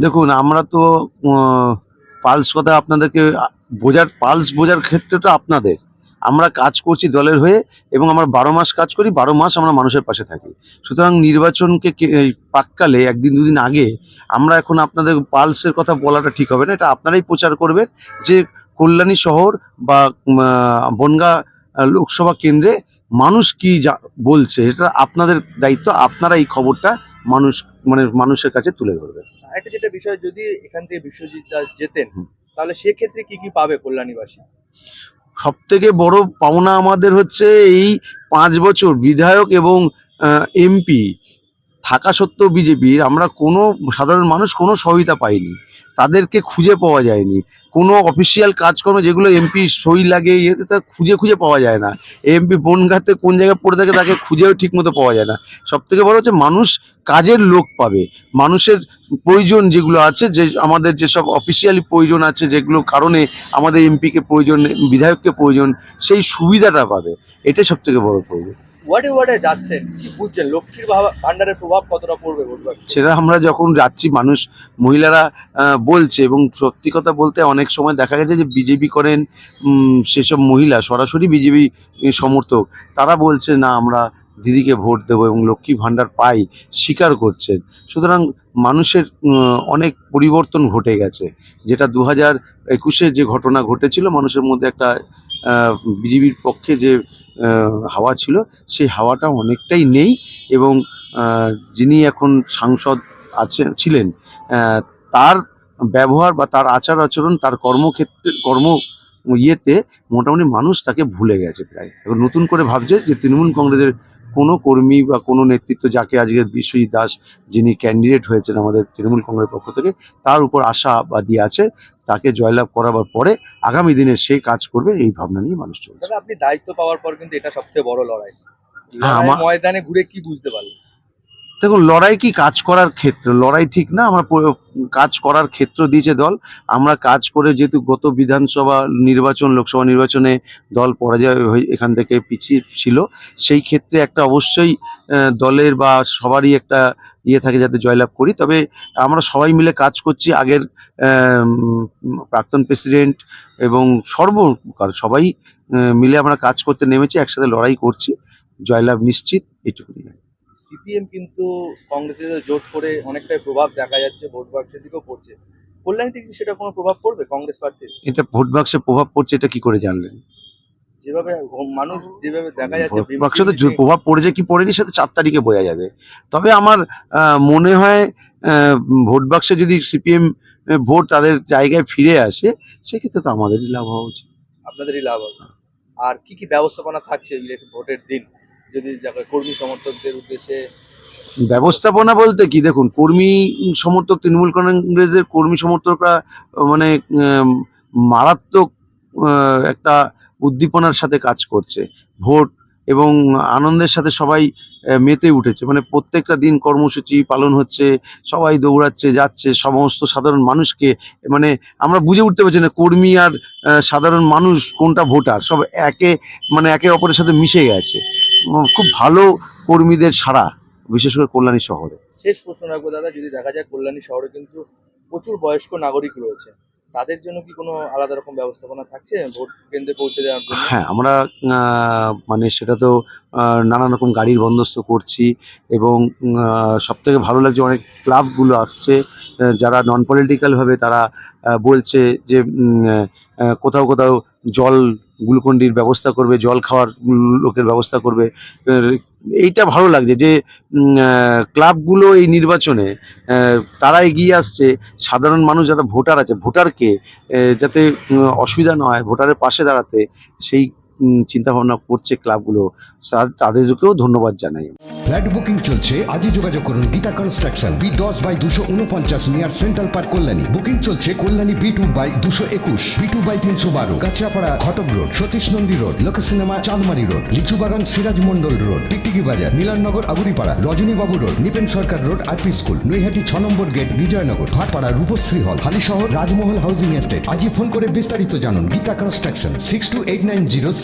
দেখুন, আমরা তো পালস কথা আপনাদেরকে, বোঝার পালস বোঝার ক্ষেত্রটা আপনাদের। আমরা কাজ করছি দলের হয়ে এবং আমরা বারো মাস কাজ করি, বারো মাস আমরা মানুষের পাশে থাকি। সুতরাং নির্বাচনকে পাককালে একদিন, দুদিন আগে আমরা এখন আপনাদের পালসের কথা বলাটা ঠিক হবে না। এটা আপনারাই প্রচার করবেন যে কল্যাণী শহর বা বনগাঁ লোকসভা কেন্দ্রে মানুষ কি যা- বলছে, এটা আপনাদের দায়িত্ব। আপনারা এই খবরটা মানুষ মানে মানুষের কাছে তুলে ধরবেন। আরেকটা যেটা বিষয় যদি এখান থেকে বিশ্বজিৎ দাস যেতেন তাহলে সেক্ষেত্রে কি কি পাবে কল্যাণীবাসী? সব থেকে বড় পাওনা আমাদের হচ্ছে এই পাঁচ বছর বিধায়ক এবং এমপি। থাকা সত্ত্বেও বিজেপির আমরা কোনো সাধারণ মানুষ কোনো সহায়তা পাইনি। তাদেরকে খুঁজে পাওয়া যায়নি। কোনো অফিসিয়াল কাজকর্ম যেগুলো এমপি সই লাগে, ইয়েতে তা খুঁজে খুঁজে পাওয়া যায় না। এমপি বনঘাতে কোন জায়গায় পড়ে থাকে তাকে খুঁজেও ঠিকমতো পাওয়া যায় না। সব থেকে বড় হচ্ছে মানুষ কাজের লোক পাবে। মানুষের প্রয়োজন যেগুলো আছে, যে আমাদের যেসব অফিসিয়ালি প্রয়োজন আছে যেগুলো কারণে আমাদের এমপিকে প্রয়োজন, বিধায়ককে প্রয়োজন, সেই সুবিধাটা পাবে। এটাই সব থেকে বড় প্রয়োজন। ওয়ার্ডে ওয়ার্ডে যাচ্ছেন, কি বুঝছেন? লক্ষ্মীর ভান্ডারের প্রভাব কতটা পড়বে সেটা আমরা যখন যাচ্ছি, মানুষ, মহিলারা বলছে এবং সত্যি কথা বলতে অনেক সময় দেখা গেছে যে বিজেপি করেন সেসব মহিলা, সরাসরি বিজেপি সমর্থক, তারা বলছে, না, আমরা দিদিকে ভোট দেবো এবং লক্ষ্মী ভাণ্ডার পাই, স্বীকার করছেন। সুতরাং মানুষের অনেক পরিবর্তন ঘটে গেছে। যেটা দু হাজার একুশে যে ঘটনা ঘটেছিল, মানুষের মধ্যে একটা বিজেপির পক্ষে যে হাওয়া ছিল, সেই হাওয়াটা অনেকটাই নেই এবং যিনি এখন সাংসদ আছেন, ছিলেন তার ব্যবহার বা তার আচার আচরণ, তার কর্মক্ষেত্রে, কর্ম ইয়েতে মোটামুটি মানুষ তাকে ভুলে গেছে প্রায়। এখন নতুন করে ভাবছে যে তৃণমূল কংগ্রেসের কোনো কর্মী বা কোনো নেতৃত্ব যাকে আজকে বিশ্বজিৎ দাস যিনি ক্যান্ডিডেট হয়েছেন আমাদের তৃণমূল কংগ্রেসের পক্ষ থেকে তার উপর আশাবাদী আছে তাকে জয়লাভ করাবার পরে আগামী দিনে সে কাজ করবে এই ভাবনা নিয়ে মানুষ চলছে। আপনি দায়িত্ব পাওয়ার পর কিন্তু এটা সবচেয়ে বড় লড়াই। হ্যাঁ, আমার- ময়দানে ঘুরে কি বুঝতে পারলেন? দেখুন, লড়াই কি কাজ করার ক্ষেত্র? লড়াই ঠিক না, আমরা কাজ করার ক্ষেত্র দিয়েছে দল। আমরা কাজ করে যেহেতু গত বিধানসভা নির্বাচন, লোকসভা নির্বাচনে দল পরাজয় এখান থেকে পিছিয়ে ছিল, সেই ক্ষেত্রে একটা অবশ্যই দলের বা সবারই একটা ইয়ে থাকে যাতে জয়লাভ করি। তবে আমরা সবাই মিলে কাজ করছি। আগের প্রাক্তন প্রেসিডেন্ট এবং সর্বকার সবাই মিলে আমরা কাজ করতে নেমেছি, একসাথে লড়াই করছি। জয়লাভ নিশ্চিত, এইটুকুনি সিপিএম কিন্তু কংগ্রেসের জোট করে অনেকটাই প্রভাব দেখা যাচ্ছে ভোট বাক্সের দিকেও পড়ছে। কল্যাণীতে কি সেটা কোনো প্রভাব পড়বে কংগ্রেস প্রার্থীর? এটা ভোট বাক্সে প্রভাব পড়ছে এটা কি করে জানলেন? যেভাবে মানুষ যেভাবে দেখা যাচ্ছে ভোট বাক্সে তো প্রভাব পড়েছে কি পড়েনি সেটা চার তারিখে বোঝা যাবে। তবে আমার মনে হয় ভোট বাক্সে যদি সিপিএম ভোট তাদের জায়গায় ফিরে আসে সেক্ষেত্রে তো আমাদেরই লাভ হওয়া উচিত। আপনাদেরই লাভ হবে। আর কি কি ব্যবস্থাপনা থাকছে ভোটের দিন? যদি কর্মী সমর্থকদের উদ্দেশ্যে ব্যবস্থাপনা বলতে কি? দেখুন, কর্মী সমর্থক তৃণমূল কংগ্রেসের কর্মী সমর্থকরা মানে মারাত্মক একটা উদ্দীপনার সাথে কাজ করছে। ভোট এবং আনন্দের সাথে সবাই মেতে উঠেছে। মানে প্রত্যেকটা দিন কর্মসূচি পালন হচ্ছে, সবাই দৌড়াচ্ছে, যাচ্ছে, সমস্ত সাধারণ মানুষকে মানে আমরা বুঝে উঠতে পারছি না কর্মী আর সাধারণ মানুষ কোনটা ভোটার, সব একে মানে একে অপরের সাথে মিশে গেছে। খুব ভালো কর্মীদের সারা বিশেষ করে কল্যাণী শহরে। শেষ প্রশ্ন রাখব দাদা, যদি দেখা যায় কল্যাণী শহরে কিন্তু প্রচুর বয়স্ক নাগরিক রয়েছে। তাদের জন্য কি কোনো আলাদা রকম ব্যবস্থাপনা থাকছে ভোট কেন্দ্রে পৌঁছে দেওয়ার জন্য? হ্যাঁ আমরা মানে সেটা তো নানা রকম গাড়ির বন্দোবস্ত করছি এবং সব থেকে ভালো লাগছে অনেক ক্লাবগুলো আসছে যারা নন পলিটিক্যালভাবে তারা বলছে যে কোথাও কোথাও জল গ্লুকন্ডির ব্যবস্থা করবে, জল খাওয়ার লোকের ব্যবস্থা করবে। এইটা ভালো লাগছে যে ক্লাবগুলো এই নির্বাচনে তারা এগিয়ে আসছে। সাধারণ মানুষ যারা ভোটার আছে, ভোটারকে যাতে অসুবিধা না হয়, ভোটারের পাশে দাঁড়াতে, সেই চিন্তা ভাবনা করছে ক্লাবগুলো। তাদেরকেও ধন্যবাদ জানাই। ফ্ল্যাট বুকিং চলছে। আজই যোগাযোগ করুন গীতা কনস্ট্রাকশন, বি দশ বাই দুশো উনপঞ্চাশ near central park Kalyani. Booking চলছে কল্যাণী বি টু বাই দুশো একুশ, বি টু বাই তিনশো বারো Kanchrapara Ghatak road, Satish Nandi road, Lok cinema Chandmari road, Lichubagan Siraj Mondal road, Tiktiki Bazar, Milannagar Aguripara, Rajanibabu road, Nipen Sarkar road, RP school, Naihati ছ নম্বর gate, Bijoynagar, Bhatpara Rupashree hall, Halisahar Rajmahal housing estate. আজই phone করে বিস্তারিত জানুন Geeta construction, six two eight nine zero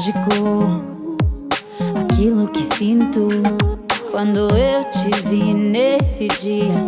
lógico aquilo que sinto quando eu te vi nesse dia